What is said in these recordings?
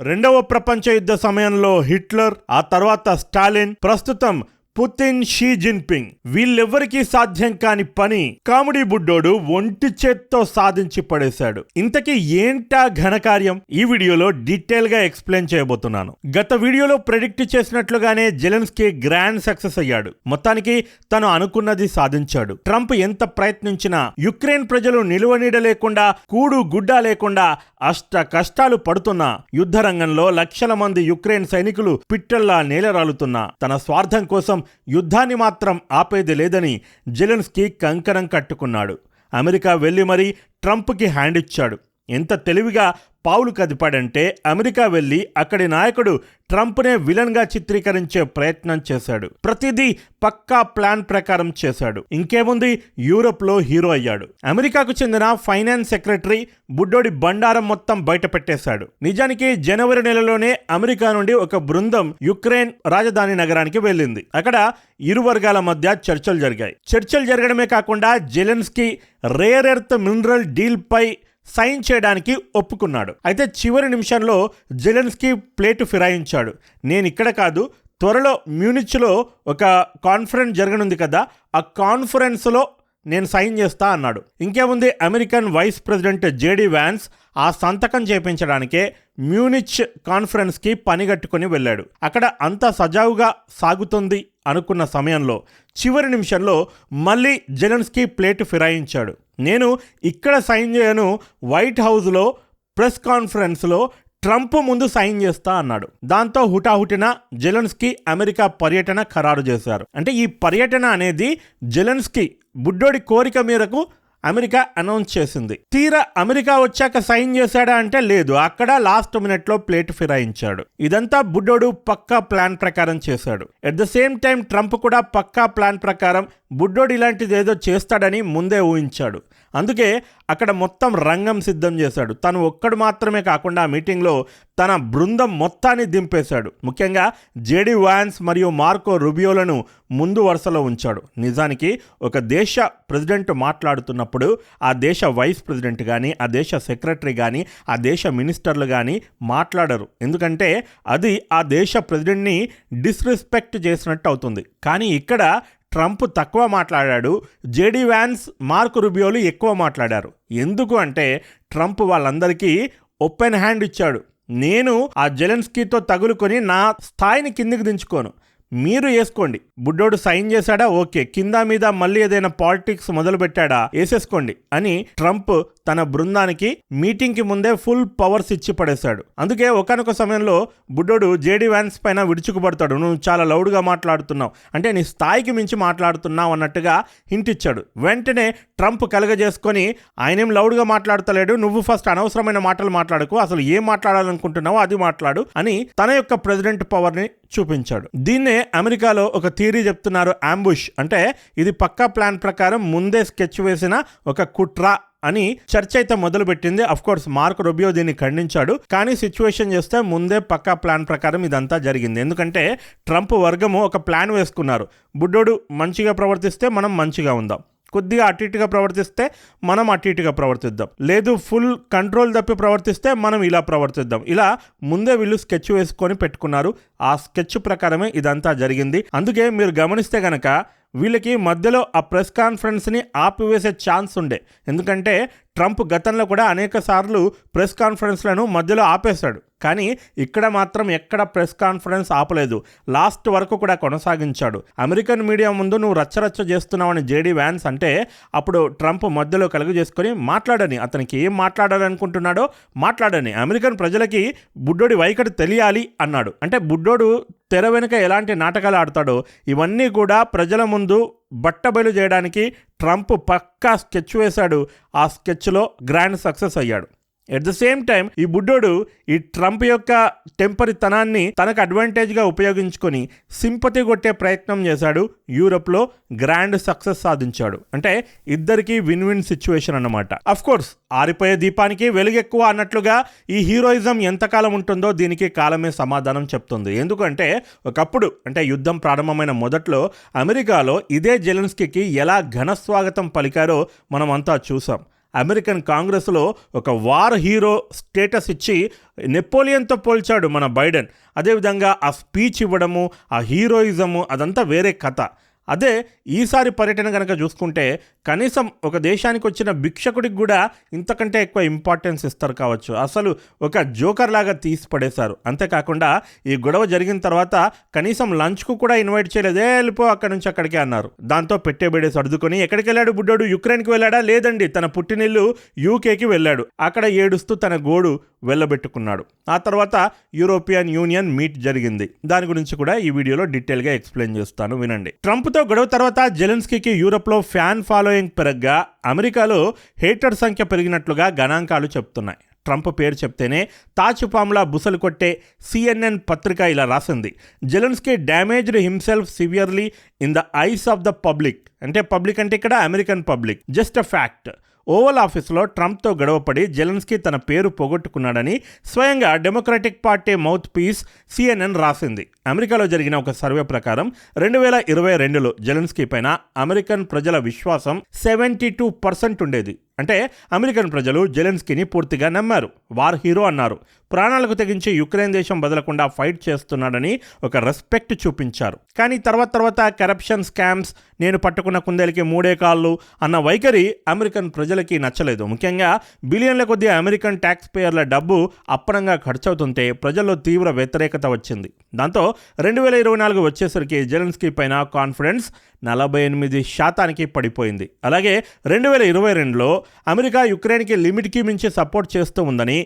రెండవ ప్రపంచ యుద్ధ సమయంలో హిట్లర్ ఆ తర్వాత స్టాలిన్ ప్రస్తుతం పుతిన్ షీ జిన్పింగ్. వీళ్ళెవ్వరికీ సాధ్యం కాని పని కామెడీ బుడ్డోడు ఒంటి చేత్తో సాధించి పడేశాడు. ఇంతకీ ఏంటా ఘనకార్యం ఈ వీడియోలో డీటెయిల్గా ఎక్స్ప్లెయిన్ చేయబోతున్నాను. గత వీడియోలో ప్రెడిక్ట్ చేసినట్లుగానే జెలెన్స్కీ గ్రాండ్ సక్సెస్ అయ్యాడు. మొత్తానికి తను అనుకున్నది సాధించాడు. ట్రంప్ ఎంత ప్రయత్నించినా యుక్రెయిన్ ప్రజలు నిలువనీడ లేకుండా కూడు గుడ్డ లేకుండా అష్ట కష్టాలు పడుతున్నా యుద్ధ రంగంలో లక్షల మంది యుక్రెయిన్ సైనికులు పిట్టల్లా నేలరాలుతున్నా తన స్వార్థం కోసం యుద్ధాన్ని మాత్రం ఆపేది లేదని జెలెన్స్కీ కంకణం కట్టుకున్నాడు. అమెరికా వెళ్ళి మరీ ట్రంప్కి హ్యాండ్ ఇచ్చాడు. ఎంత తెలివిగా పావులు కదిపాడంటే అమెరికా వెళ్ళి అక్కడి నాయకుడు ట్రంప్నే విలన్గా చిత్రీకరించే ప్రయత్నం చేశాడు. ప్రతిదీ పక్కా ప్లాన్ ప్రకారం చేశాడు. ఇంకేముంది? యూరోప్లో హీరో అయ్యాడు. అమెరికాకు చెందిన ఫైనాన్స్ సెక్రటరీ బుడ్డోడి బండారం మొత్తం బయట పెట్టేశాడు నిజానికి జనవరి నెలలోనే అమెరికా నుండి ఒక బృందం యుక్రెయిన్ రాజధాని నగరానికి వెళ్ళింది. అక్కడ ఇరు వర్గాల మధ్య చర్చలు జరిగాయి. చర్చలు జరగడమే కాకుండా జెలెన్స్కీ రేర్ ఎర్త్ మినరల్ డీల్పై సైన్ చేయడానికి ఒప్పుకున్నాడు. అయితే చివరి నిమిషంలో జెలెన్స్కీ ప్లేటు ఫిరాయించాడు. నేను ఇక్కడ కాదు త్వరలో మ్యూనిచ్లో ఒక కాన్ఫరెన్స్ జరగనుంది కదా ఆ కాన్ఫరెన్స్లో నేను సైన్ చేస్తా అన్నాడు. ఇంకేముంది American vice president JD Vance ఆ సంతకం చేపించడానికే మ్యూనిచ్ కాన్ఫరెన్స్కి పనిగట్టుకుని వెళ్ళాడు. అక్కడ అంతా సజావుగా సాగుతుంది అనుకున్న సమయంలో చివరి నిమిషంలో మళ్ళీ జెలెన్స్కీ ప్లేటు ఫిరాయించాడు. నేను ఇక్కడ సైన్ చేయను వైట్ హౌస్లో ప్రెస్ కాన్ఫరెన్స్లో ట్రంప్ ముందు సైన్ చేస్తా అన్నాడు. దాంతో హుటాహుటిన జెలెన్స్కీ అమెరికా పర్యటన ఖరారు చేశారు. అంటే ఈ పర్యటన అనేది జెలెన్స్కీ బుడ్డోడి కోరిక మేరకు అమెరికా అనౌన్స్ చేసింది. తీరా అమెరికా వచ్చాక సైన్ చేశాడా అంటే లేదు. అక్కడ లాస్ట్ మినిట్లో ప్లేట్ ఫిరాయించాడు. ఇదంతా బుడ్డోడు పక్కా ప్లాన్ ప్రకారం చేశాడు. At the same time Trump కూడా పక్కా ప్లాన్ ప్రకారం బుడ్డోడు ఇలాంటిది ఏదో చేస్తాడని ముందే ఊహించాడు. అందుకే అక్కడ మొత్తం రంగం సిద్ధం చేశాడు. తను ఒక్కడు మాత్రమే కాకుండా ఆ మీటింగ్లో తన బృందం మొత్తాన్ని దింపేశాడు. ముఖ్యంగా జేడి వాన్స్ మరియు మార్కో రుబియోలను ముందు వరుసలో ఉంచాడు. నిజానికి ఒక దేశ ప్రెసిడెంట్ మాట్లాడుతున్నప్పుడు ఆ దేశ వైస్ ప్రెసిడెంట్ కానీ ఆ దేశ సెక్రటరీ కానీ ఆ దేశ మినిస్టర్లు కానీ మాట్లాడరు. ఎందుకంటే అది ఆ దేశ ప్రెసిడెంట్ని డిస్రెస్పెక్ట్ చేసినట్టు అవుతుంది. కానీ ఇక్కడ ట్రంప్ తక్కువ మాట్లాడాడు జేడీ వ్యాన్స్ మార్క్ రుబియోలు ఎక్కువ మాట్లాడారు. ఎందుకు అంటే ట్రంప్ వాళ్ళందరికీ ఓపెన్ హ్యాండ్ ఇచ్చాడు. నేను ఆ జెలెన్స్కీతో తగులుకొని నా స్థాయిని కిందికి దించుకోను. మీరు వేసుకోండి. బుడ్డోడు సైన్ చేశాడా? ఓకే. కింద మీద మళ్ళీ ఏదైనా పాలిటిక్స్ మొదలు పెట్టాడా వేసేసుకోండి అని ట్రంప్ తన బృందానికి మీటింగ్కి ముందే ఫుల్ పవర్స్ ఇచ్చి పడేశాడు. అందుకే ఒకనొక సమయంలో బుడ్డోడు జేడీ వ్యాన్స్ పైన విడుచుకుపడతాడు నువ్వు చాలా లౌడ్గా మాట్లాడుతున్నావు. అంటే నీ స్థాయికి మించి మాట్లాడుతున్నావు అన్నట్టుగా హింట్ ఇచ్చాడు. వెంటనే ట్రంప్ కలగజేసుకొని ఆయనేం లౌడ్గా మాట్లాడతలేడు. నువ్వు ఫస్ట్ అనవసరమైన మాటలు మాట్లాడకు. అసలు ఏం మాట్లాడాలనుకుంటున్నావో అది మాట్లాడు అని తన యొక్క ప్రెసిడెంట్ పవర్ని చూపించాడు. దీన్నే అమెరికాలో ఒక థియరీ చెప్తున్నారు అంబుష్. అంటే ఇది పక్కా ప్లాన్ ప్రకారం ముందే స్కెచ్ వేసిన ఒక కుట్ర అని చర్చ అయితే మొదలుపెట్టింది. కోర్స్ మార్క్ రొబియో దీన్ని ఖండించాడు. కానీ సిచ్యువేషన్ చేస్తే ముందే పక్కా ప్లాన్ ప్రకారం ఇదంతా జరిగింది. ఎందుకంటే ట్రంప్ వర్గము ఒక ప్లాన్ వేసుకున్నారు. బుడ్డోడు మంచిగా ప్రవర్తిస్తే మనం మంచిగా ఉందాం. కొద్దిగా అటు ఇటుగా ప్రవర్తిస్తే మనం అటు ఇటుగా ప్రవర్తిద్దాం. లేదు ఫుల్ కంట్రోల్ తప్పి ప్రవర్తిస్తే మనం ఇలా ప్రవర్తిద్దాం. ఇలా ముందే వీళ్ళు స్కెచ్ వేసుకొని పెట్టుకున్నారు. ఆ స్కెచ్ ప్రకారమే ఇదంతా జరిగింది. అందుకే మీరు గమనిస్తే గనక వీళ్ళకి మధ్యలో ఆ ప్రెస్ కాన్ఫరెన్స్ని ఆపివేసే ఛాన్స్ ఉండే. ఎందుకంటే ట్రంప్ గతంలో కూడా అనేక సార్లు ప్రెస్ కాన్ఫరెన్స్లను మధ్యలో ఆపేశాడు. కానీ ఇక్కడ మాత్రం ఎక్కడ ప్రెస్ కాన్ఫరెన్స్ ఆపలేదు. లాస్ట్ వరకు కూడా కొనసాగించాడు. అమెరికన్ మీడియా ముందు నువ్వు రచ్చరచ్చ చేస్తున్నావని జేడీ వ్యాన్స్ అంటే అప్పుడు ట్రంప్ మధ్యలో కలుగు చేసుకొని మాట్లాడని అతనికి ఏం మాట్లాడాలనుకుంటున్నాడో మాట్లాడని అమెరికన్ ప్రజలకి బుడ్డోడి వైఖరి తెలియాలి అన్నాడు. అంటే బుడ్డోడు తెర వెనుక ఎలాంటి నాటకాలు ఆడతాడో ఇవన్నీ కూడా ప్రజల ముందు బట్టబయలు చేయడానికి ట్రంప్ పక్కా స్కెచ్ వేశాడు. ఆ స్కెచ్లో గ్రాండ్ సక్సెస్ అయ్యాడు. ఎట్ ద సేమ్ టైం ఈ బుడ్డోడు ఈ ట్రంప్ యొక్క టెంపరితనాన్ని తనకు అడ్వాంటేజ్గా ఉపయోగించుకొని సింపతి కొట్టే ప్రయత్నం చేశాడు. యూరోప్లో గ్రాండ్ సక్సెస్ సాధించాడు. అంటే ఇద్దరికీ విన్ విన్ సిచ్యువేషన్ అన్నమాట కోర్స్ ఆరిపోయే దీపానికి వెలుగెక్కువ అన్నట్లుగా ఈ హీరోయిజం ఎంతకాలం ఉంటుందో దీనికి కాలమే సమాధానం చెప్తుంది. ఎందుకంటే ఒకప్పుడు అంటే యుద్ధం ప్రారంభమైన మొదట్లో అమెరికాలో ఇదే జెలెన్స్కీకి ఎలా ఘన స్వాగతం పలికారో మనం అంతా చూసాం. అమెరికన్ కాంగ్రెస్లో ఒక వార్ హీరో స్టేటస్ ఇచ్చి నెపోలియన్తో పోల్చాడు మన బైడెన్. అదేవిధంగా ఆ స్పీచ్ ఇవ్వడము ఆ హీరోయిజము అదంతా వేరే కథ. అదే ఈసారి పర్యటన కనుక చూసుకుంటే కనీసం ఒక దేశానికి వచ్చిన భిక్షకుడికి కూడా ఇంతకంటే ఎక్కువ ఇంపార్టెన్స్ ఇస్తారు కావచ్చు. అసలు ఒక జోకర్ లాగా తీసి పడేశారు. అంతేకాకుండా ఈ గొడవ జరిగిన తర్వాత కనీసం లంచ్కు కూడా ఇన్వైట్ చేయలేదే. వెళ్ళిపో అక్కడి నుంచి అక్కడికే అన్నారు. దాంతో పెట్టేబెడే సర్దుకొని ఎక్కడికి వెళ్ళాడు బుడ్డోడు? యుక్రెయిన్కి వెళ్ళాడా? లేదండి తన పుట్టినిల్లు యూకేకి వెళ్ళాడు. అక్కడ ఏడుస్తూ తన గోడు వెళ్ళబెట్టుకున్నాడు ఆ తర్వాత యూరోపియన్ యూనియన్ మీట్ జరిగింది. దాని గురించి కూడా ఈ వీడియోలో డీటెయిల్గా ఎక్స్ప్లెయిన్ చేస్తాను. వినండి. ట్రంప్తో గొడవ తర్వాత జెలెన్స్కీకి యూరోప్లో ఫ్యాన్ ఫాలో ఫాలోయింగ్ పెరగ్గా అమెరికాలో హేటర్ సంఖ్య పెరిగినట్లుగా గణాంకాలు చెప్తున్నాయి. ట్రంప్ పేరు చెప్తేనే తాచుపాములా బుసలు కొట్టే సిఎన్ఎన్ పత్రిక ఇలా రాసింది. Zelensky damaged himself severely in the eyes of the public. అంటే పబ్లిక్ అంటే ఇక్కడ American public. Just a fact. Oval ఆఫీస్లో ట్రంప్తో గొడవపడి జెలెన్స్కీ తన పేరు పోగొట్టుకున్నాడని స్వయంగా Democratic party mouthpiece CNN రాసింది. అమెరికాలో జరిగిన ఒక సర్వే ప్రకారం రెండు వేల ఇరవై రెండులో జెలెన్స్కీ పైన అమెరికన్ ప్రజల విశ్వాసం సెవెంటీ టూ పర్సెంట్ ఉండేది. అంటే అమెరికన్ ప్రజలు జెలెన్స్కీని పూర్తిగా నమ్మారు. వార్ హీరో అన్నారు. ప్రాణాలకు తెగించి యుక్రెయిన్ దేశం వదలకుండా ఫైట్ చేస్తున్నాడని ఒక రెస్పెక్ట్ చూపించారు. కానీ తర్వాత తర్వాత కరప్షన్ స్కామ్స్ నేను పట్టుకున్న కుందేలకి మూడే కాళ్ళు అన్న వైఖరి అమెరికన్ ప్రజలకి నచ్చలేదు. ముఖ్యంగా బిలియన్ల కొద్ది అమెరికన్ ట్యాక్స్ పేయర్ల డబ్బు అప్పనంగా ఖర్చవుతుంటే ప్రజల్లో తీవ్ర వ్యతిరేకత వచ్చింది. దాంతో రెండు వేల ఇరవై నాలుగు వచ్చేసరికి జెలెన్స్కీ పైన కాన్ఫిడెన్స్ నలభై ఎనిమిది శాతానికి పడిపోయింది. అలాగే రెండు వేల ఇరవై రెండులో అమెరికా యుక్రెయిన్కి లిమిట్కి మించి సపోర్ట్ చేస్తూ ఉందని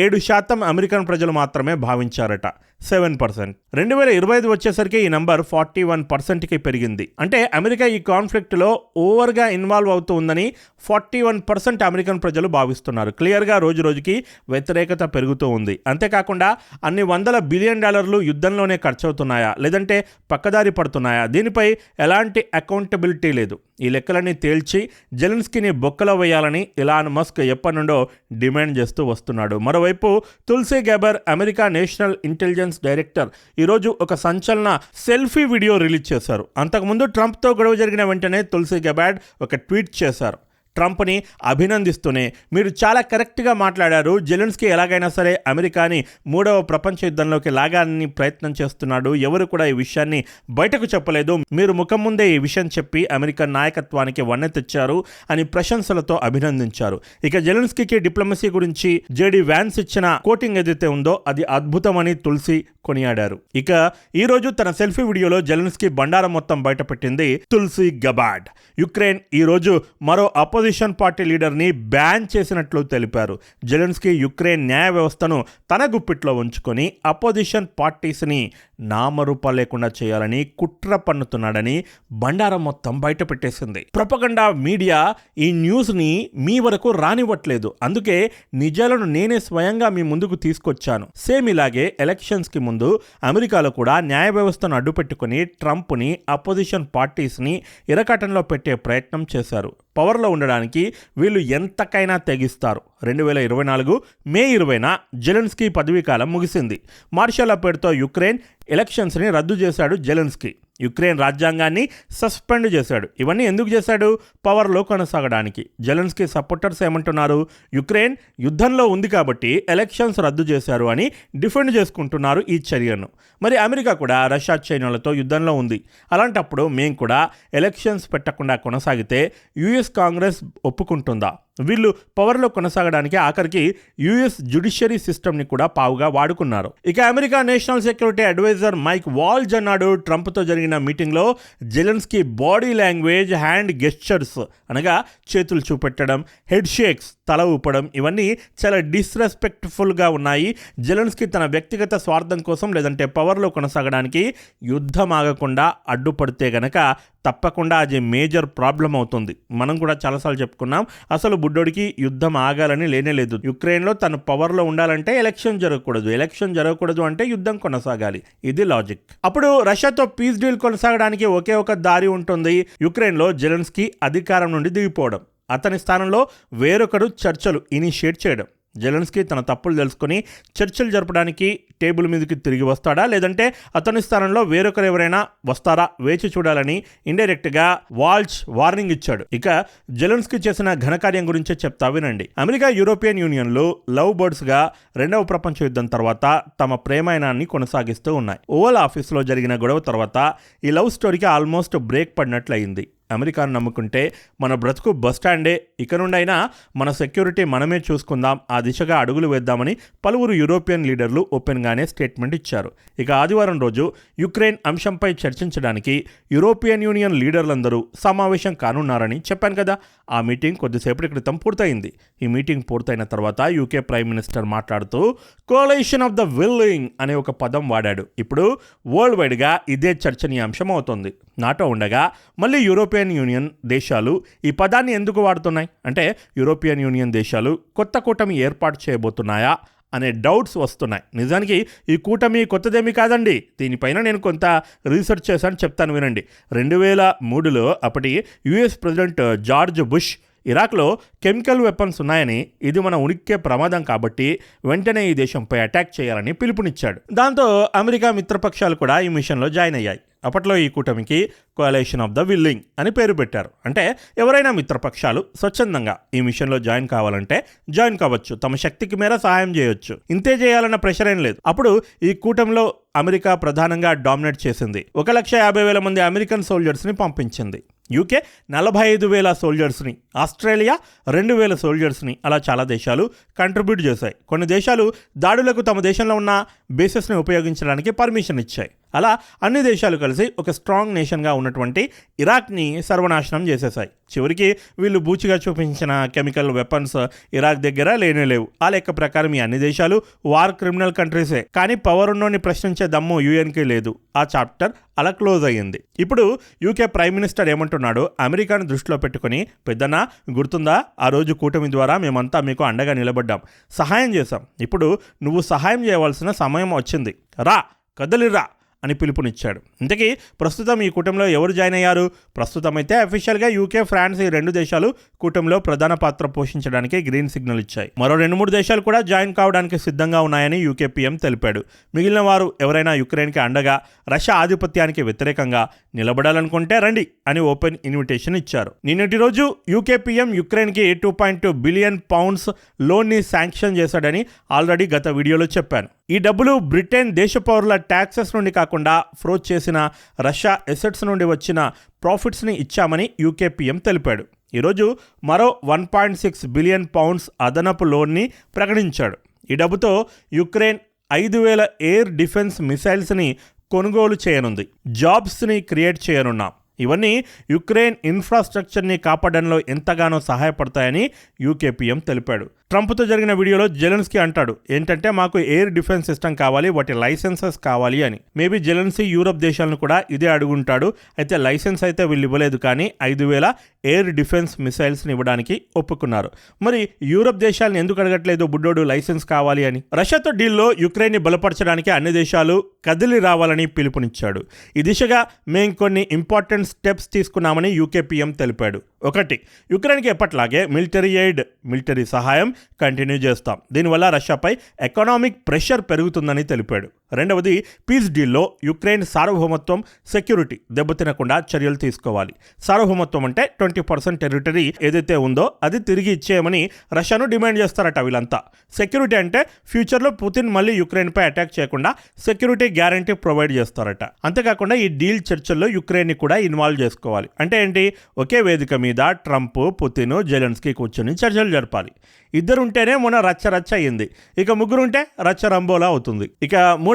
ఏడు శాతం అమెరికన్ ప్రజలు మాత్రమే భావించారట. Seven percent. రెండు వేల ఇరవై ఐదు వచ్చేసరికి ఈ నంబర్ ఫార్టీ వన్ పర్సెంట్కి పెరిగింది. అంటే అమెరికా ఈ కాన్ఫ్లిక్ట్లో ఓవర్గా ఇన్వాల్వ్ అవుతూ ఉందని ఫార్టీ వన్ పర్సెంట్ అమెరికన్ ప్రజలు భావిస్తున్నారు. క్లియర్గా రోజు రోజుకి వ్యతిరేకత పెరుగుతూ ఉంది. అంతేకాకుండా అన్ని వందల బిలియన్ డాలర్లు యుద్ధంలోనే ఖర్చు అవుతున్నాయా లేదంటే పక్కదారి పడుతున్నాయా? దీనిపై ఎలాంటి అకౌంటబిలిటీ లేదు. ఈ లెక్కలన్నీ తేల్చి జెలెన్స్కీని బొక్కలో వేయాలని ఇలాన్ మస్క్ ఎప్పటి నుండో డిమాండ్ చేస్తూ వస్తున్నాడు. మరోవైపు Tulsi Gabbard America national intelligence director. ఈరోజు ఒక సంచలన సెల్ఫీ వీడియో రిలీజ్ చేశారు. అంతకుముందు ట్రంప్తో గొడవ జరిగిన వెంటనే తులసి గెబాడ్ ఒక ట్వీట్ చేశారు. ట్రంప్ని అభినందిస్తూనే. మీరు చాలా కరెక్ట్గా మాట్లాడారు. జెలెన్స్కీ ఎలాగైనా సరే అమెరికాని మూడవ ప్రపంచ యుద్ధంలోకి లాగాలని ప్రయత్నం చేస్తున్నాడు. ఎవరు కూడా ఈ విషయాన్ని బయటకు చెప్పలేదు. మీరు ముఖం ముందే ఈ విషయం చెప్పి అమెరికా నాయకత్వానికి వన్నె తెచ్చారు అని ప్రశంసలతో అభినందించారు. ఇక జెలెన్స్కీకి డిప్లొమసీ గురించి జేడి వ్యాన్స్ ఇచ్చిన కోటింగ్ ఏదైతే ఉందో అది అద్భుతమని తులసి కొనియాడారు. ఇక ఈరోజు తన సెల్ఫీ వీడియోలో జెలెన్స్కీ బండారం మొత్తం బయటపెట్టింది తుల్సీ గబాడ్ యుక్రెయిన్ ఈ రోజు మరో అపోజిషన్ పార్టీ లీడర్ని బ్యాన్ చేసినట్లు తెలిపారు. జెలెన్స్కీ యుక్రెయిన్ న్యాయ వ్యవస్థను తన గుప్పిట్లో ఉంచుకొని అపోజిషన్ పార్టీస్ని నామరూప లేకుండా చేయాలని కుట్ర పన్నుతున్నాడని బండారం మొత్తం బయటపెట్టేసింది ప్రపగండా మీడియా ఈ న్యూస్ని మీ వరకు రానివ్వట్లేదు. అందుకే నిజాలను నేనే స్వయంగా మీ ముందుకు తీసుకొచ్చాను. సేమ్ ఇలాగే ఎలక్షన్స్కి ముందు అమెరికాలో కూడా న్యాయ వ్యవస్థను అడ్డుపెట్టుకుని ట్రంప్ని అపోజిషన్ పార్టీస్ని ఇరకాటంలో పెట్టే ప్రయత్నం చేశారు. పవర్లో ఉండడానికి వీళ్ళు ఎంతకైనా తెగిస్తారు. రెండు వేల ఇరవై నాలుగు మే ఇరవైన జెలెన్స్కీ పదవీకాలం ముగిసింది. మార్షల్ పేరుతో యుక్రెయిన్ ఎలక్షన్స్ని రద్దు చేశాడు జెలెన్స్కీ. యుక్రెయిన్ రాజ్యాంగాన్ని సస్పెండ్ చేశాడు. ఇవన్నీ ఎందుకు చేశాడు? పవర్లో కొనసాగడానికి. జెలెన్స్కీ సపోర్టర్స్ ఏమంటున్నారు? యుక్రెయిన్ యుద్ధంలో ఉంది కాబట్టి ఎలక్షన్స్ రద్దు చేశారు అని డిఫెండ్ చేసుకుంటున్నారు ఈ చర్యను. మరి అమెరికా కూడా రష్యా చైనాలతో యుద్ధంలో ఉంది. అలాంటప్పుడు మేము కూడా ఎలక్షన్స్ పెట్టకుండా కొనసాగితే యుఎస్ కాంగ్రెస్ ఒప్పుకుంటుందా? వీళ్ళు పవర్లో కొనసాగడానికి ఆఖరికి యుఎస్ జ్యుడిషియరీ సిస్టమ్ని కూడా పావుగా వాడుకున్నారు. ఇక America national security adviser Mike Waltz అన్నాడు. ట్రంప్తో జరిగిన మీటింగ్లో Zelensky body language hand gestures అనగా చేతులు చూపెట్టడం హెడ్ షేక్స్ తల ఊపడం ఇవన్నీ చాలా డిస్రెస్పెక్ట్ఫుల్గా ఉన్నాయి. జెలెన్స్కీ తన వ్యక్తిగత స్వార్థం కోసం లేదంటే పవర్లో కొనసాగడానికి యుద్ధం ఆగకుండా అడ్డుపడితే గనక తప్పకుండా అది మేజర్ ప్రాబ్లం అవుతుంది. మనం కూడా చాలాసార్లు చెప్పుకున్నాం అసలు బుడ్డోడికి యుద్ధం ఆగాలని లేనే లేదు. యుక్రెయిన్లో తన పవర్లో ఉండాలంటే ఎలక్షన్ జరగకూడదు. ఎలక్షన్ జరగకూడదు అంటే యుద్ధం కొనసాగాలి. ఇది లాజిక్ అప్పుడు రష్యాతో పీస్ డీల్ కొనసాగడానికి ఒకే ఒక దారి ఉంటుంది యుక్రెయిన్లో జెలెన్స్కీ అధికారం నుండి దిగిపోవడం. అతని స్థానంలో వేరొకరు చర్చలు ఇనిషియేట్ చేయడం. జెలెన్స్కీ తన తప్పులు తెలుసుకుని చర్చలు జరపడానికి టేబుల్ మీదకి తిరిగి వస్తాడా? లేదంటే అతని స్థానంలో వేరొకరు ఎవరైనా వస్తారా? వేచి చూడాలని ఇండైరెక్ట్గా వాల్చ్ వార్నింగ్ ఇచ్చాడు. ఇక జెలెన్స్కీ చేసిన ఘనకార్యం గురించే చెప్తా వినండి. అమెరికా యూరోపియన్ యూనియన్లు లవ్ బర్డ్స్గా రెండవ ప్రపంచ యుద్ధం తర్వాత తమ ప్రేమాయణాన్ని కొనసాగిస్తూ ఉన్నాయి. ఓవల్ ఆఫీస్లో జరిగిన గొడవ తర్వాత ఈ లవ్ స్టోరీకి ఆల్మోస్ట్ బ్రేక్ పడినట్లయింది. అమెరికాను నమ్ముకుంటే మన బ్రతుకు బస్టాండే ఇక నుండైనా మన సెక్యూరిటీ మనమే చూసుకుందాం ఆ దిశగా అడుగులు వేద్దామని పలువురు యూరోపియన్ లీడర్లు ఓపెన్గానే స్టేట్మెంట్ ఇచ్చారు. ఇక ఆదివారం రోజు యుక్రెయిన్ అంశంపై చర్చించడానికి యూరోపియన్ యూనియన్ లీడర్లందరూ సమావేశం కానున్నారని చెప్పాను కదా. ఆ మీటింగ్ కొద్దిసేపటి క్రితం పూర్తయింది. ఈ మీటింగ్ పూర్తయిన తర్వాత యూకే ప్రైమ్ మినిస్టర్ మాట్లాడుతూ కోలేషన్ ఆఫ్ ద విల్లింగ్ అనే ఒక పదం వాడాడు. ఇప్పుడు వరల్డ్ వైడ్గా ఇదే చర్చనీయాంశం అవుతుంది. నాటో ఉండగా మళ్ళీ యూరోపియన్ యూనియన్ దేశాలు ఈ పదాన్ని ఎందుకు వాడుతున్నాయి? అంటే యూరోపియన్ యూనియన్ దేశాలు కొత్త కూటమి ఏర్పాటు చేయబోతున్నాయా అనే డౌట్స్ వస్తున్నాయి. నిజానికి ఈ కూటమి కొత్తదేమి కాదండి. దీనిపైన నేను కొంత రీసెర్చ్ చేశాను చెప్తాను వినండి. రెండు వేల మూడులో అప్పటి యుఎస్ ప్రెసిడెంట్ జార్జ్ బుష్ ఇరాక్లో కెమికల్ వెపన్స్ ఉన్నాయని ఇది మన ఉనికికే ప్రమాదం కాబట్టి వెంటనే ఈ దేశంపై అటాక్ చేయాలని పిలుపునిచ్చాడు. దాంతో అమెరికా మిత్రపక్షాలు కూడా ఈ మిషన్లో జాయిన్ అయ్యాయి. అప్పట్లో ఈ కూటమికి కోలేషన్ ఆఫ్ ద విల్లింగ్ అని పేరు పెట్టారు. అంటే ఎవరైనా మిత్రపక్షాలు స్వచ్ఛందంగా ఈ మిషన్లో జాయిన్ కావాలంటే జాయిన్ కావచ్చు. తమ శక్తికి మేర సహాయం చేయొచ్చు. ఇంతే చేయాలన్న ప్రెషర్ ఏం లేదు. అప్పుడు ఈ కూటమిలో అమెరికా ప్రధానంగా డామినేట్ చేసింది. ఒక లక్ష యాభై వేల మంది అమెరికన్ సోల్జర్స్ని పంపించింది. యూకే నలభై ఐదు వేల సోల్జర్స్ని ఆస్ట్రేలియా రెండు వేల సోల్జర్స్ని అలా చాలా దేశాలు కంట్రిబ్యూట్ చేశాయి. కొన్ని దేశాలు దాడులకు తమ దేశంలో ఉన్న బేసెస్ని ఉపయోగించడానికి పర్మిషన్ ఇచ్చాయి. అలా అన్ని దేశాలు కలిసి ఒక స్ట్రాంగ్ నేషన్గా ఉన్నటువంటి ఇరాక్ని సర్వనాశనం చేసేసాయి చివరికి వీళ్ళు బూచిగా చూపించిన కెమికల్ వెపన్స్ ఇరాక్ దగ్గర లేనే లేవు. ఆ లెక్క ప్రకారం ఈ అన్ని దేశాలు వార్ క్రిమినల్ కంట్రీసే కానీ పవర్ ఉన్నోని ప్రశ్నించే దమ్ము యూఎన్కి లేదు. ఆ చాప్టర్ అలా క్లోజ్ అయ్యింది. ఇప్పుడు యూకే ప్రైమ్ మినిస్టర్ ఏమంటున్నాడు? అమెరికాను దృష్టిలో పెట్టుకుని పెద్దన్న గుర్తుందా? ఆ రోజు కూటమి ద్వారా మేమంతా మీకు అండగా నిలబడ్డాం. సహాయం చేశాం. ఇప్పుడు నువ్వు సహాయం చేయవలసిన సమయం వచ్చింది. రా కదలిరా. అని పిలుపునిచ్చాడు. ఇంతకీ ప్రస్తుతం ఈ కూటమిలో ఎవరు జాయిన్ అయ్యారు? ప్రస్తుతం అయితే అఫీషియల్గా యూకే ఫ్రాన్స్ ఈ రెండు దేశాలు కూటమిలో ప్రధాన పాత్ర పోషించడానికి గ్రీన్ సిగ్నల్ ఇచ్చాయి. మరో రెండు మూడు దేశాలు కూడా జాయిన్ కావడానికి సిద్ధంగా ఉన్నాయని యూకే పీఎం తెలిపాడు. మిగిలిన వారు ఎవరైనా యుక్రెయిన్కి అండగా రష్యా ఆధిపత్యానికి వ్యతిరేకంగా నిలబడాలనుకుంటే రండి అని ఓపెన్ ఇన్విటేషన్ ఇచ్చారు. నిన్నటి రోజు UK PM యుక్రెయిన్కి two point two billion pounds లోన్ని శాంక్షన్ చేశాడని ఆల్రెడీ గత వీడియోలో చెప్పాను. ఈ డబ్బులు బ్రిటన్ దేశ పౌరుల ట్యాక్సెస్ నుండి కాకుండా ఫ్రోజ్ చేసిన రష్యా ఎసెట్స్ నుండి వచ్చిన ప్రాఫిట్స్ని ఇచ్చామని యూకే పీఎం తెలిపాడు. ఈరోజు మరో one point six billion pounds అదనపు లోన్ని ప్రకటించాడు. ఈ డబ్బుతో యుక్రెయిన్ ఐదు వేల ఎయిర్ డిఫెన్స్ మిసైల్స్ని కొనుగోలు చేయనుంది. జాబ్స్ని క్రియేట్ చేయనున్నాం. ఇవన్నీ యుక్రెయిన్ ఇన్ఫ్రాస్ట్రక్చర్ని కాపాడడంలో ఎంతగానో సహాయపడతాయని యూకేపీఎం తెలిపాడు. ట్రంప్తో జరిగిన వీడియోలో జెలెన్స్కీ అంటాడు ఏంటంటే మాకు ఎయిర్ డిఫెన్స్ సిస్టమ్ కావాలి వాటి లైసెన్సెస్ కావాలి అని. మేబీ జెలెన్సీ యూరప్ దేశాలను కూడా ఇదే అడుగుంటాడు అయితే లైసెన్స్ అయితే వీళ్ళు ఇవ్వలేదు కానీ ఐదు వేల ఎయిర్ డిఫెన్స్ మిసైల్స్ని ఇవ్వడానికి ఒప్పుకున్నారు. మరి యూరప్ దేశాలను ఎందుకు అడగట్లేదు బుడ్డోడు లైసెన్స్ కావాలి అని? రష్యాతో డీల్లో యుక్రెయిన్ని బలపరచడానికి అన్ని దేశాలు కదిలి రావాలని పిలుపునిచ్చాడు. ఈ దిశగా మేం కొన్ని ఇంపార్టెంట్ స్టెప్స్ తీసుకున్నామని యూకే పీఎం తెలిపాడు. ఒకటి యుక్రెయిన్కి ఎప్పట్లాగే మిలిటరీ ఎయిడ్ మిలిటరీ సహాయం కంటిన్యూ చేస్తాం. దీనివల్ల రష్యాపై ఎకనామిక్ ప్రెషర్ పెరుగుతుందని తెలిపాడు. రెండవది పీస్ డీల్లో యుక్రెయిన్ సార్వభౌమత్వం సెక్యూరిటీ దెబ్బతినకుండా చర్యలు తీసుకోవాలి. సార్వభౌమత్వం అంటే ట్వంటీ పర్సెంట్ టెరిటరీ ఏదైతే ఉందో అది తిరిగి ఇచ్చేయమని రష్యాను డిమాండ్ చేస్తారట వీళ్ళంతా. సెక్యూరిటీ అంటే ఫ్యూచర్లో పుతిన్ మళ్ళీ యుక్రెయిన్పై అటాక్ చేయకుండా సెక్యూరిటీ గ్యారంటీ ప్రొవైడ్ చేస్తారట. అంతేకాకుండా ఈ డీల్ చర్చల్లో యుక్రెయిన్ని కూడా ఇన్వాల్వ్ చేసుకోవాలి. అంటే ఏంటి? ఒకే వేదిక మీద ట్రంప్ పుతిన్ జెలెన్స్కీ కూర్చొని చర్చలు జరపాలి. ఇద్దరుంటేనే మొన్న రచ్చ రచ్చ అయ్యింది ఇక ముగ్గురుంటే రచ్చ రంబోలా అవుతుంది. ఇక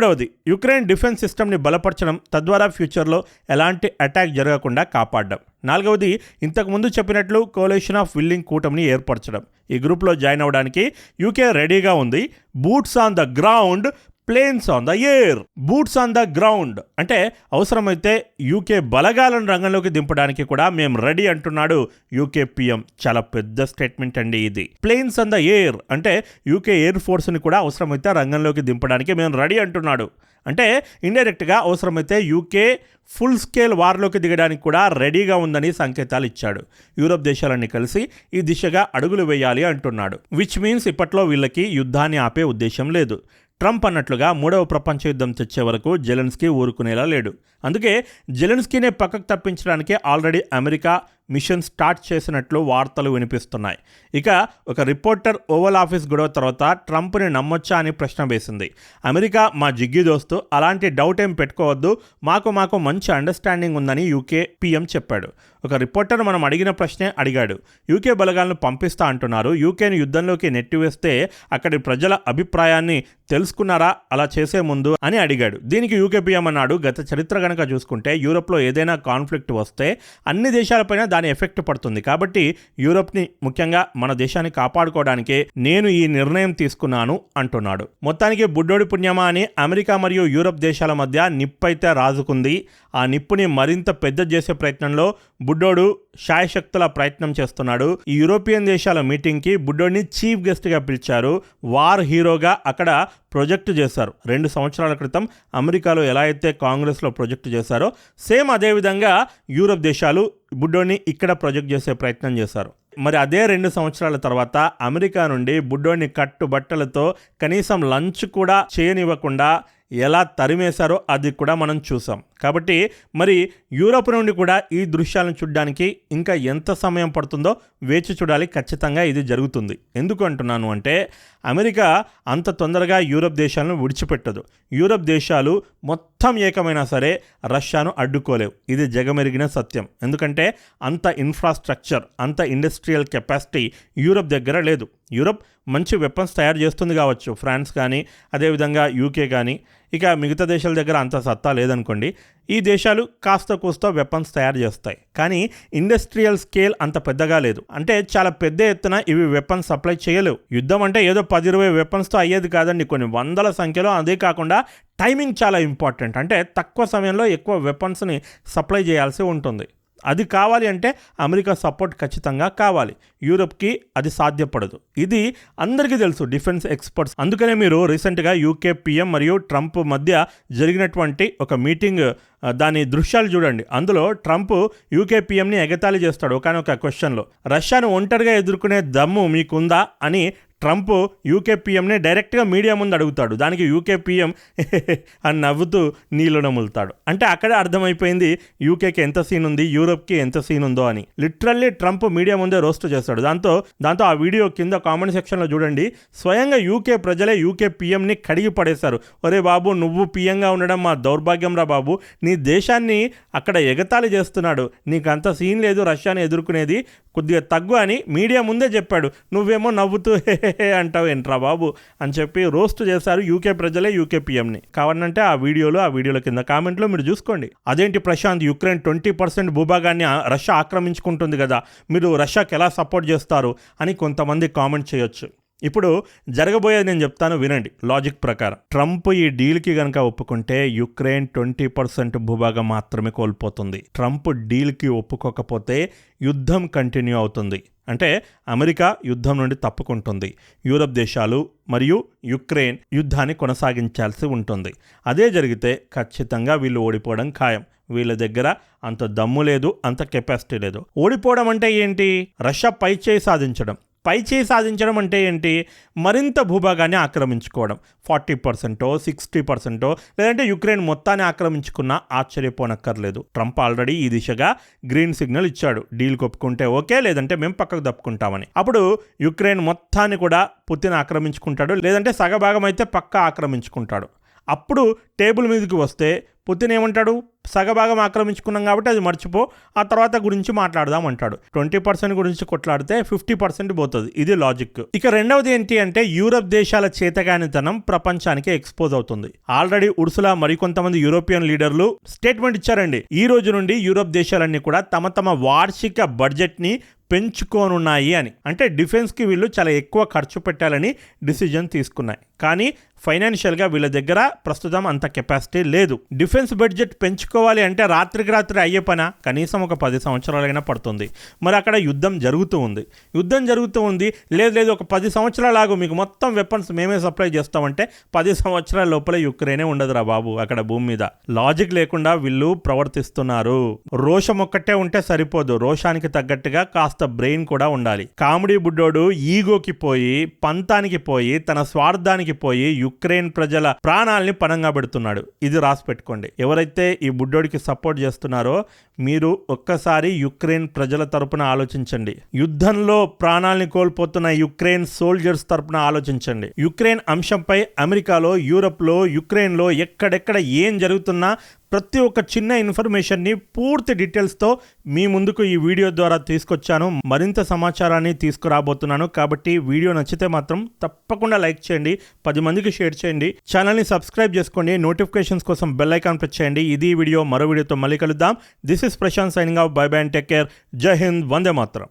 రెండవది యుక్రెయిన్ డిఫెన్స్ సిస్టమ్ని బలపరచడం తద్వారా ఫ్యూచర్లో ఎలాంటి అటాక్ జరగకుండా కాపాడడం. నాలుగవది ఇంతకుముందు చెప్పినట్లు కోలేషన్ ఆఫ్ విల్లింగ్ కూటమిని ఏర్పరచడం. ఈ గ్రూప్లో జాయిన్ అవ్వడానికి యూకే రెడీగా ఉంది. Boots on the ground planes on the air boots on the ground అంటే అవసరమైతే యూకే బలగాలను రంగంలోకి దింపడానికి కూడా మేము రెడీ అంటున్నాడు యూకే పిఎం చాలా పెద్ద స్టేట్మెంట్ అండి ఇది. ప్లేన్స్ ఆన్ ద ఎయిర్ అంటే యూకే ఎయిర్ ఫోర్స్ని కూడా అవసరమైతే రంగంలోకి దింపడానికి మేము రెడీ అంటున్నాడు. అంటే ఇండైరెక్ట్గా అవసరమైతే యూకే ఫుల్ స్కేల్ వార్లోకి దిగడానికి కూడా రెడీగా ఉందని సంకేతాలు ఇచ్చాడు. యూరోప్ దేశాలన్నీ కలిసి ఈ దిశగా అడుగులు వేయాలి అంటున్నాడు. విచ్ మీన్స్ ఇప్పట్లో వీళ్ళకి యుద్ధాన్ని ఆపే ఉద్దేశం లేదు. ట్రంప్ అన్నట్లుగా మూడవ ప్రపంచ యుద్ధం తెచ్చే వరకు జెలెన్స్కీ ఊరుకునేలా లేడు. అందుకే జెలెన్స్కీనే పక్కకు తప్పించడానికి ఆల్రెడీ అమెరికా మిషన్ స్టార్ట్ చేసినట్లు వార్తలు వినిపిస్తున్నాయి. ఇక ఒక రిపోర్టర్ ఓవల్ ఆఫీస్ గొడవ తర్వాత ట్రంప్ని నమ్మొచ్చా అని ప్రశ్న వేసింది. అమెరికా మా జిగ్గి దోస్తు అలాంటి డౌట్ ఏం పెట్టుకోవద్దు మాకు మాకు మంచి అండర్స్టాండింగ్ ఉందని యూకే పీఎం చెప్పాడు. ఒక రిపోర్టర్ మనం అడిగిన ప్రశ్నే అడిగాడు. యూకే బలగాలను పంపిస్తా అంటున్నారు. యూకేని యుద్ధంలోకి నెట్టివేస్తే అక్కడి ప్రజల అభిప్రాయాన్ని తెలుసుకున్నారా అలా చేసే ముందు అని అడిగాడు. దీనికి యూకే పీఎం అన్నాడు. గత చరిత్ర కనుక చూసుకుంటే యూరోప్లో ఏదైనా కాన్ఫ్లిక్ట్ వస్తే అన్ని దేశాలపైన దాని ఎఫెక్ట్ పడుతుంది. కాబట్టి యూరోప్ని ముఖ్యంగా మన దేశాన్ని కాపాడుకోవడానికే నేను ఈ నిర్ణయం తీసుకున్నాను అంటున్నాడు. మొత్తానికి బుడ్డోడి పుణ్యమా అని అమెరికా మరియు యూరప్ దేశాల మధ్య నిప్పైతే రాజుకుంది. ఆ నిప్పుని మరింత పెద్ద చేసే ప్రయత్నంలో బుడ్డోడు శాయశక్తుల ప్రయత్నం చేస్తున్నాడు. ఈ యూరోపియన్ దేశాల మీటింగ్కి బుడ్డోడిని చీఫ్ గెస్ట్గా పిలిచారు. వార్ హీరోగా అక్కడ ప్రొజెక్ట్ చేశారు. రెండు సంవత్సరాల క్రితం అమెరికాలో ఎలా అయితే కాంగ్రెస్లో ప్రొజెక్ట్ చేశారో సేమ్ అదేవిధంగా యూరప్ దేశాలు బుడ్డోని ఇక్కడ ప్రొజెక్ట్ చేసే ప్రయత్నం చేశారు. మరి అదే రెండు సంవత్సరాల తర్వాత అమెరికా నుండి బుడ్డోని కట్టు బట్టలతో కనీసం లంచ్ కూడా చేయనివ్వకుండా ఎలా తరిమేశారో అది కూడా మనం చూసాం. కాబట్టి మరి యూరోప్ నుండి కూడా ఈ దృశ్యాలను చూడడానికి ఇంకా ఎంత సమయం పడుతుందో వేచి చూడాలి. ఖచ్చితంగా ఇది జరుగుతుంది. ఎందుకు అంటున్నాను అంటే అమెరికా అంత తొందరగా యూరప్ దేశాలను విడిచిపెట్టదు. యూరప్ దేశాలు మొత్తం ఏకమైనా సరే రష్యాను అడ్డుకోలేవు. ఇది జగమెరిగిన సత్యం. ఎందుకంటే అంత ఇన్ఫ్రాస్ట్రక్చర్ అంత ఇండస్ట్రియల్ కెపాసిటీ యూరప్ దగ్గర లేదు. యూరప్ మంచి వెపన్స్ తయారు చేస్తుంది కావచ్చు ఫ్రాన్స్ కానీ అదేవిధంగా యూకే కానీ. ఇక మిగతా దేశాల దగ్గర అంత సత్తా లేదనుకోండి. ఈ దేశాలు కాస్త కూస్త వెపన్స్ తయారు చేస్తాయి. కానీ ఇండస్ట్రియల్ స్కేల్ అంత పెద్దగా లేదు. అంటే చాలా పెద్ద ఎత్తున ఇవి వెపన్స్ సప్లై చేయలేవు. యుద్ధం అంటే ఏదో పది ఇరవై వెపన్స్తో అయ్యేది కాదండి. కొన్ని వందల సంఖ్యలో అదే కాకుండా టైమింగ్ చాలా ఇంపార్టెంట్ అంటే తక్కువ సమయంలో ఎక్కువ వెపన్స్ని సప్లై చేయాల్సి ఉంటుంది. అది కావాలి అంటే అమెరికా సపోర్ట్ ఖచ్చితంగా కావాలి. యూరప్కి అది సాధ్యపడదు. ఇది అందరికీ తెలుసు డిఫెన్స్ ఎక్స్పర్ట్స్. అందుకనే మీరు రీసెంట్గా యూకే పిఎం మరియు ట్రంప్ మధ్య జరిగినటువంటి ఒక మీటింగ్ దాని దృశ్యాలు చూడండి. అందులో ట్రంప్ యూకే పిఎంని ఎగతాళి చేస్తాడు ఒకనొక క్వశ్చన్లో. రష్యాను ఒంటరిగా ఎదుర్కొనే దమ్ము మీకుందా అని ట్రంప్ యూకే పిఎంని డైరెక్ట్గా మీడియా ముందు అడుగుతాడు. దానికి యూకే పీఎం అని నవ్వుతూ నీళ్ళు నములుతాడు. అంటే అక్కడే అర్థమైపోయింది యూకేకి ఎంత సీన్ ఉంది యూరోప్కి ఎంత సీన్ ఉందో అని. లిటరల్లీ ట్రంప్ మీడియా ముందే రోస్ట్ చేస్తాడు. దాంతో దాంతో ఆ వీడియో కింద కామెంట్ సెక్షన్లో చూడండి. స్వయంగా యూకే ప్రజలే యూకే పీఎంని కడిగి పడేశారు. ఒరే బాబు నువ్వు పీఎంగా ఉండడం మా దౌర్భాగ్యం రా బాబు. నీ దేశాన్ని అక్కడ ఎగతాళి చేస్తున్నాడు. నీకు అంత సీన్ లేదు రష్యాని ఎదుర్కొనేది. కొద్దిగా తగ్గు అని మీడియా ముందే చెప్పాడు. నువ్వేమో నవ్వుతూ హే అంటావు ఏంట్రా బాబు? అని చెప్పి రోస్ట్ చేశారు యూకే ప్రజలే యూకే పిఎంని. కావాలంటే ఆ వీడియోలో ఆ వీడియోల కింద కామెంట్లో మీరు చూసుకోండి. అదేంటి ప్రశాంత్ యుక్రెయిన్ ట్వంటీ పర్సెంట్ భూభాగాన్ని ఆ- రష్యా ఆక్రమించుకుంటుంది కదా మీరు రష్యాకి ఎలా సపోర్ట్ చేస్తారు అని కొంతమంది కామెంట్ చేయొచ్చు. ఇప్పుడు జరగబోయేది నేను చెప్తాను వినండి లాజిక్ ప్రకారం. ట్రంప్ ఈ డీల్కి గనక ఒప్పుకుంటే యుక్రెయిన్ ట్వంటీ పర్సెంట్ భూభాగం మాత్రమే కోల్పోతుంది. ట్రంప్ డీల్కి ఒప్పుకోకపోతే యుద్ధం కంటిన్యూ అవుతుంది. అంటే అమెరికా యుద్ధం నుండి తప్పుకుంటుంది. యూరప్ దేశాలు మరియు యుక్రెయిన్ యుద్ధాన్ని కొనసాగించాల్సి ఉంటుంది. అదే జరిగితే ఖచ్చితంగా వీళ్ళు ఓడిపోవడం ఖాయం. వీళ్ళ దగ్గర అంత దమ్ము లేదు అంత కెపాసిటీ లేదు. ఓడిపోవడం అంటే ఏంటి? రష్యా పై చేయి సాధించడం. పై చేయి సాధించడం అంటే ఏంటి? మరింత భూభాగాన్ని ఆక్రమించుకోవడం. ఫార్టీ పర్సెంటో సిక్స్టీ పర్సెంటో లేదంటే యుక్రెయిన్ మొత్తాన్ని ఆక్రమించుకున్నా ఆశ్చర్యపోనక్కర్లేదు. ట్రంప్ ఆల్రెడీ ఈ దిశగా గ్రీన్ సిగ్నల్ ఇచ్చాడు. డీల్ కొప్పుకుంటే ఓకే లేదంటే మేము పక్కకు తప్పుకుంటామని అప్పుడు యుక్రెయిన్ మొత్తాన్ని కూడా పుతిన్ ఆక్రమించుకుంటాడు లేదంటే సగభాగం అయితే పక్క ఆక్రమించుకుంటాడు. అప్పుడు టేబుల్ మీదకి వస్తే పుతిన్ ఏమంటాడు? సగభాగం ఆక్రమించుకున్నాం కాబట్టి అది మర్చిపో ఆ తర్వాత గురించి మాట్లాడదాం అంటాడు. ట్వంటీ పర్సెంట్ గురించి కొట్లాడితే ఫిఫ్టీ పర్సెంట్ పోతుంది. ఇది లాజిక్ ఇక రెండవది ఏంటి అంటే యూరప్ దేశాల చేతగానితనం ప్రపంచానికి ఎక్స్పోజ్ అవుతుంది. ఆల్రెడీ ఉర్సులా మరికొంతమంది యూరోపియన్ లీడర్లు స్టేట్మెంట్ ఇచ్చారండి. ఈ రోజు నుండి యూరప్ దేశాలన్నీ కూడా తమ తమ వార్షిక బడ్జెట్ని పెంచుకోనున్నాయి అని. అంటే డిఫెన్స్కి వీళ్ళు చాలా ఎక్కువ ఖర్చు పెట్టాలని డిసిజన్ తీసుకున్నాయి. కానీ ఫైనాన్షియల్గా వీళ్ళ దగ్గర ప్రస్తుతం అంత కెపాసిటీ లేదు. డిఫెన్స్ బడ్జెట్ పెంచుకోవాలి అంటే రాత్రికి రాత్రి అయ్యే పన? కనీసం ఒక పది సంవత్సరాలైనా పడుతుంది. మరి అక్కడ యుద్ధం జరుగుతూ ఉంది. యుద్ధం జరుగుతూ ఉంది. లేదు లేదు ఒక పది సంవత్సరాలాగు మీకు మొత్తం వెపన్స్ మేమే సప్లై చేస్తామంటే పది సంవత్సరాల లోపల యుక్రెయినే ఉండదురా బాబు అక్కడ భూమి మీద. లాజిక్ లేకుండా వీళ్ళు ప్రవర్తిస్తున్నారు. రోషం ఒక్కటే ఉంటే సరిపోదు. రోషానికి తగ్గట్టుగా కాస్త బ్రెయిన్ కూడా ఉండాలి. కామెడీ బుడ్డోడు ఈగోకి పోయి పంతానికి పోయి తన స్వార్థానికి పోయి యుక్రెయిన్ ప్రజల ప్రాణాల్ని పణంగా పెడుతున్నాడు. ఇది రాసి పెట్టుకోండి. ఎవరైతే ఈ బుడ్డోడికి సపోర్ట్ చేస్తున్నారో మీరు ఒక్కసారి యుక్రెయిన్ ప్రజల తరపున ఆలోచించండి. యుద్ధంలో ప్రాణాల్ని కోల్పోతున్న యుక్రెయిన్ సోల్జర్స్ తరపున ఆలోచించండి. యుక్రెయిన్ అంశంపై అమెరికాలో యూరప్లో యుక్రెయిన్లో ఎక్కడెక్కడ ఏం జరుగుతున్నా ప్రతి ఒక్క చిన్న ఇన్ఫర్మేషన్ని పూర్తి డీటెయిల్స్తో మీ ముందుకు ఈ వీడియో ద్వారా తీసుకొచ్చాను. మరింత సమాచారాన్ని తీసుకురాబోతున్నాను. కాబట్టి వీడియో నచ్చితే మాత్రం తప్పకుండా లైక్ చేయండి పది మందికి షేర్ చేయండి. ఛానల్ని సబ్స్క్రైబ్ చేసుకోండి నోటిఫికేషన్స్ కోసం బెల్ ఐకాన్ ప్రెస్ చేయండి. ఇది వీడియో మరో వీడియోతో మళ్ళీ కలుద్దాం. This is Prashant signing off. Bye bye and take care. జై హింద్ వందే మాత్రం.